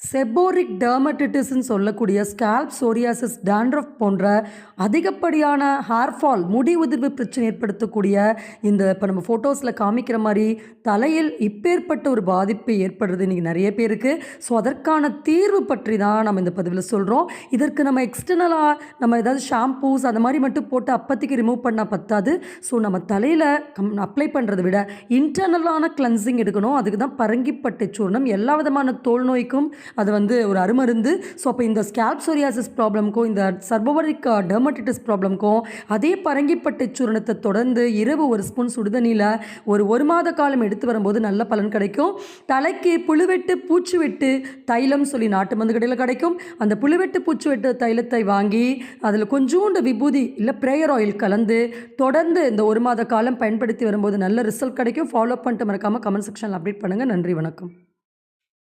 Seborrheic டெர்மட்டிட்டிஸ்ன்னு சொல்லக்கூடிய scalp psoriasis dandruff போன்ற அதிகப்படியான ஹேர் ஃபால் முடி உதிர்வு பிரச்சனை ஏற்படுத்தக்கூடிய இந்த இப்போ நம்ம ஃபோட்டோஸில் காமிக்கிற மாதிரி தலையில் இப்பேற்பட்ட ஒரு பாதிப்பு ஏற்படுறது இன்றைக்கி நிறைய பேருக்கு. ஸோ அதற்கான தீர்வு பற்றி தான் நம்ம இந்த பதிவில் சொல்கிறோம் இதற்கு நம்ம எக்ஸ்டர்னலாக நம்ம ஏதாவது ஷாம்பூஸ் அந்த மாதிரி மட்டும் போட்டு அப்பத்திக்கு ரிமூவ் பண்ணால் பத்தாது. ஸோ நம்ம தலையில் கம் அப்ளை பண்ணுறதை விட இன்டர்னலான கிளன்சிங் எடுக்கணும். அதுக்கு தான் பரங்கிப்பட்டை சூர்ணம். எல்லா விதமான தோல் நோய்க்கும் அது வந்து ஒரு அருமருந்து. ஸோ அப்போ இந்த ஸ்கேல்ப் சோரியாசிஸ் ப்ராப்ளம்க்கும் இந்த சர்பவரிக் டெர்மட்டிட்டிஸ் ப்ராப்ளம்க்கும் அதே பரங்கிப்பட்டை சூரணத்தை தொடர்ந்து இரவு ஒரு ஸ்பூன் சுடுதண்ணியில் ஒரு ஒரு மாத காலம் எடுத்து வரும்போது நல்ல பலன் கிடைக்கும். தலைக்கு புழுவெட்டு பூச்சி வெட்டு தைலம் சொல்லி நாட்டு மருந்து கடையில் கிடைக்கும். அந்த புழுவெட்டு பூச்சி வெட்டு தைலத்தை வாங்கி அதில் கொஞ்சோண்டு விபூதி இல்லை ப்ரேயர் ஆயில் கலந்து தொடர்ந்து இந்த ஒரு மாத காலம் பயன்படுத்தி வரும்போது நல்ல ரிசல்ட் கிடைக்கும். ஃபாலோ பண்ணிட்டு மறக்காமல் கமெண்ட் செக்ஷனில் அப்டேட் பண்ணுங்கள் நன்றி வணக்கம்.